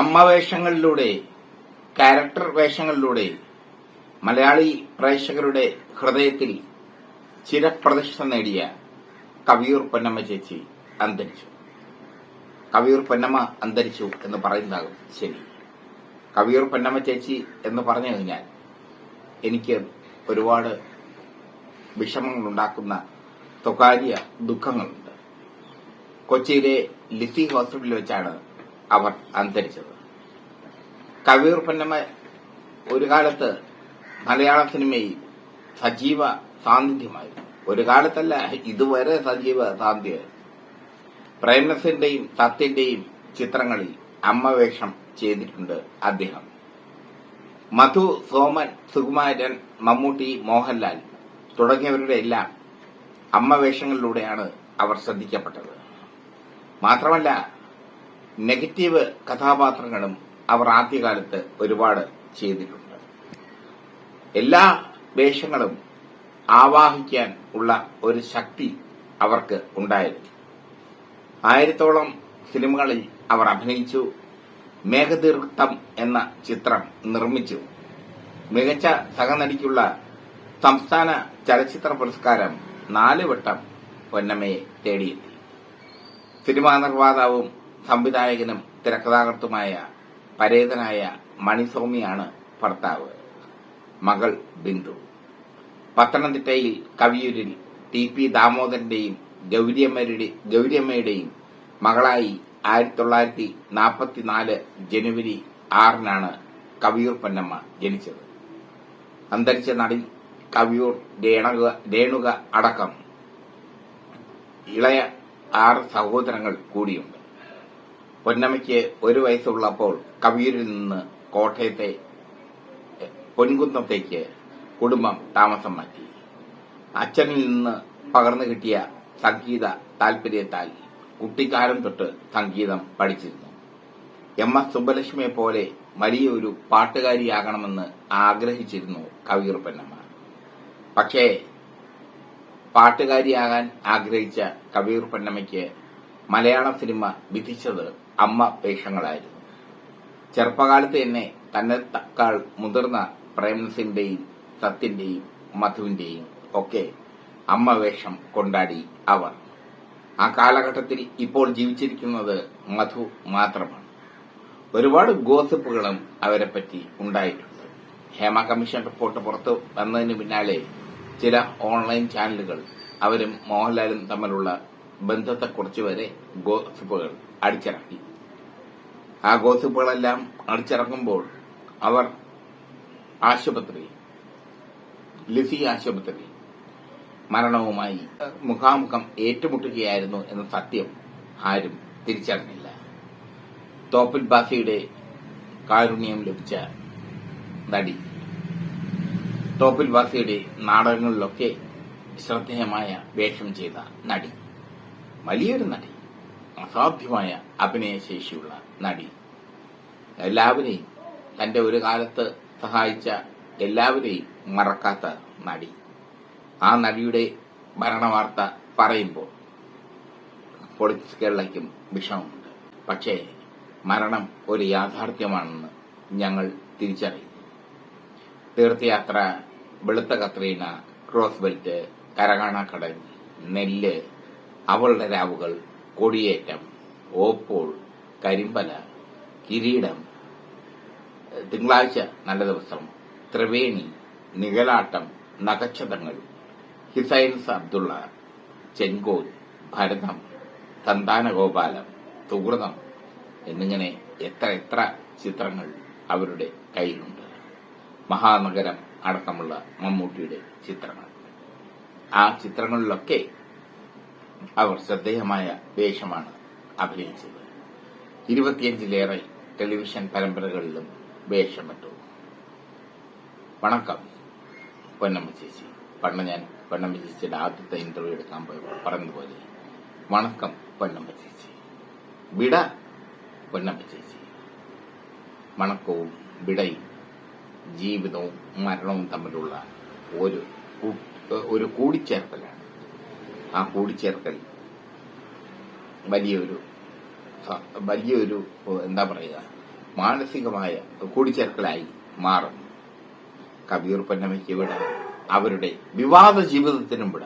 അമ്മ വേഷങ്ങളിലൂടെ ക്യാരക്ടർ വേഷങ്ങളിലൂടെ മലയാളി പ്രേക്ഷകരുടെ ഹൃദയത്തിൽ ചിരപ്രതിഷ്ഠ നേടിയ കവിയൂർ പൊന്നമ്മ ചേച്ചി അന്തരിച്ചു. കവിയൂർ പൊന്നമ്മ അന്തരിച്ചു എന്ന് പറയുന്നതാകും ശരി. കവിയൂർ പൊന്നമ്മ ചേച്ചി എന്ന് പറഞ്ഞു കഴിഞ്ഞാൽ എനിക്ക് ഒരുപാട് വിഷമങ്ങൾ ഉണ്ടാക്കുന്ന സ്വകാര്യ ദുഃഖങ്ങളുണ്ട്. കൊച്ചിയിലെ ലിസി ഹോസ്പിറ്റലിൽ വെച്ചാണ് അവർ അന്തരിച്ചത്. കവിയൂർ പൊന്നമ്മ ഒരു കാലത്ത് മലയാള സിനിമയിൽ സജീവ സാന്നിധ്യമായിരുന്നു. ഒരു കാലത്തല്ല ഇതുവരെ സജീവ സാന്നിധ്യമായിരുന്നു. പ്രേംനസിന്റെയും തത്തിന്റെയും ചിത്രങ്ങളിൽ അമ്മവേഷം ചെയ്തിട്ടുണ്ട് അദ്ദേഹം. മധു സോമൻ സുകുമാരൻ മമ്മൂട്ടി മോഹൻലാൽ തുടങ്ങിയവരുടെ എല്ലാം അമ്മവേഷങ്ങളിലൂടെയാണ് അവർ ശ്രദ്ധിക്കപ്പെട്ടത്. മാത്രമല്ല നെഗറ്റീവ് കഥാപാത്രങ്ങളും അവർ ആദ്യകാലത്ത് ഒരുപാട് ചെയ്തിട്ടുണ്ട്. എല്ലാ വേഷങ്ങളും ആവാഹിക്കാൻ ഉള്ള ഒരു ശക്തി അവർക്ക് ഉണ്ടായിരുന്നു. ആയിരത്തോളം സിനിമകളിൽ അവർ അഭിനയിച്ചു. മേഘതീർത്ഥം എന്ന ചിത്രം നിർമ്മിച്ചു. മികച്ച സഹനടിക്കുള്ള സംസ്ഥാന ചലച്ചിത്ര പുരസ്കാരം നാലുവട്ടം പൊന്നമ്മയെ തേടിയെത്തി. സിനിമാ നിർമ്മാതാവും സംവിധായകനും തിരക്കഥാകൃത്തുമായ പരേതനായ മണിസ്വാമിയാണ് ഭർത്താവ്. മകൾ ബിന്ദു. പത്തനംതിട്ടയിൽ കവിയൂരിൽ ടി പി ദാമോദരന്റെയും ഗൗരിയമ്മയുടെ ഗൗരിയമ്മയുടെയും മകളായി ആയിരത്തി തൊള്ളായിരത്തി നാൽപ്പത്തിനാല് ജനുവരി ആറിനാണ് കവിയൂർ പൊന്നമ്മ ജനിച്ചത്. അന്തരിച്ച നടി കവിയൂർ രേണുക അടക്കം ഇളയ ആറ് സഹോദരങ്ങൾ കൂടിയുണ്ട്. പൊന്നമ്മയ്ക്ക് ഒരു വയസ്സുള്ളപ്പോൾ കവിയൂരിൽ നിന്ന് കോട്ടയത്തെ പൊൻകുന്നത്തേക്ക് കുടുംബം താമസം മാറ്റി. അച്ഛനിൽ നിന്ന് പകർന്നു കിട്ടിയ സംഗീത താൽപര്യത്താൽ കുട്ടിക്കാലം തൊട്ട് സംഗീതം പഠിച്ചിരുന്നു. എം എസ് സുബ്ബലക്ഷ്മിയെ പോലെ വലിയൊരു പാട്ടുകാരിയാകണമെന്ന് ആഗ്രഹിച്ചിരുന്നു കവിയൂർ പൊന്നമ്മ. പക്ഷേ പാട്ടുകാരിയാകാൻ ആഗ്രഹിച്ച കവിയൂർ പൊന്നമ്മയ്ക്ക് മലയാള സിനിമ വിധിച്ചത് അമ്മ വേഷങ്ങളായിരുന്നു. ചെറുപ്പകാലത്ത് തന്നെ തന്നെ തക്കാൾ മുതിർന്ന പ്രേംനസിന്റെയും സത്യന്റെയും മധുവിന്റെയും ഒക്കെ അമ്മ വേഷം കൊണ്ടാടി അവർ. ആ കാലഘട്ടത്തിൽ ഇപ്പോൾ ജീവിച്ചിരിക്കുന്നത് മധു മാത്രമാണ്. ഒരുപാട് ഗോസിപ്പുകളും അവരെപ്പറ്റി ഉണ്ടായിട്ടുണ്ട്. ഹേമ കമ്മീഷൻ റിപ്പോർട്ട് പുറത്തു വന്നതിന് പിന്നാലെ ചില ഓൺലൈൻ ചാനലുകൾ അവരും മോഹൻലാലും തമ്മിലുള്ള ബന്ധത്തെക്കുറിച്ച് വരെ ഗോസിപ്പുകൾ അടിച്ചിറക്കി. ആ ഗോസിപ്പുകളെല്ലാം അടിച്ചിറക്കുമ്പോൾ അവർ ആശുപത്രി ലിസി ആശുപത്രി മരണവുമായി മുഖാമുഖം ഏറ്റുമുട്ടുകയായിരുന്നു എന്ന സത്യം ആരും തിരിച്ചറിഞ്ഞില്ല. തോപ്പിൽ ബാസിയുടെ കാരുണ്യം ലഭിച്ച നടി. തോപ്പിൽ ബാസിയുടെ നാടകങ്ങളിലൊക്കെ ശ്രദ്ധേയമായ വേഷം ചെയ്ത നടി. വലിയൊരു നടി. അസാധ്യമായ അഭിനയശേഷിയുള്ള നടി. എല്ലാവരെയും തന്റെ ഒരു കാലത്ത് സഹായിച്ച എല്ലാവരെയും മറക്കാത്ത നടി. ആ നടിയുടെ മരണവാർത്ത പറയുമ്പോൾ പൊളിറ്റിക്സ് കേരളയ്ക്കും വിഷമമുണ്ട്. പക്ഷേ മരണം ഒരു യാഥാർത്ഥ്യമാണെന്ന് ഞങ്ങൾ തിരിച്ചറിയുന്നു. തീർത്ഥയാത്ര വെളുത്ത കത്രീന ക്രോസ് ബെൽറ്റ് കരകാണക്കടൽ നെല്ല് അവളുടെ രാവുകൾ കൊടിയേറ്റം ഓപ്പോൾ കരിമ്പല കിരീടം തിങ്കളാഴ്ച നല്ല ദിവസം ത്രിവേണി നിഴലാട്ടം നഖക്ഷതങ്ങൾ ഹിസൈൻസ് അബ്ദുള്ള ചെങ്കോൽ ഭരതം സന്താനഗോപാലം സുഹൃതം എന്നിങ്ങനെ എത്ര എത്ര ചിത്രങ്ങൾ അവരുടെ കയ്യിലുണ്ട്. മഹാനഗരം അടക്കമുള്ള മമ്മൂട്ടിയുടെ ചിത്രങ്ങൾ. ആ ചിത്രങ്ങളിലൊക്കെ അവർ ശ്രദ്ധേയമായ വേഷമാണ് അഭിനയിച്ചത്. ഇരുപത്തിയഞ്ചിലേറെ ടെലിവിഷൻ പരമ്പരകളിലും വേഷമിട്ടു. വണക്കം. പൊന്നമ്മ ചേച്ചി. പണ്ട് ഞാൻ പൊന്നമ്മ ചേച്ചിയുടെ ആദ്യത്തെ ഇന്റർവ്യൂ എടുക്കാൻ പോയപ്പോൾ പറഞ്ഞതുപോലെ വണക്കം പൊന്നമ്മ ചേച്ചി. വിട പൊന്നമ്മ ചേച്ചി. വണക്കവും വിടയും ജീവിതവും മരണവും തമ്മിലുള്ള ഒരു ഒരു കൂടിച്ചേർക്കലാണ്. ആ കൂടിച്ചേർക്കൽ. വലിയൊരു വലിയൊരു എന്താ പറയുക മാനസികമായ കൂടിച്ചേർക്കലായി മാറും. കബീർ പന്നമയ്ക്ക് ഇവിടെ അവരുടെ വിവാദ ജീവിതത്തിനും വിട.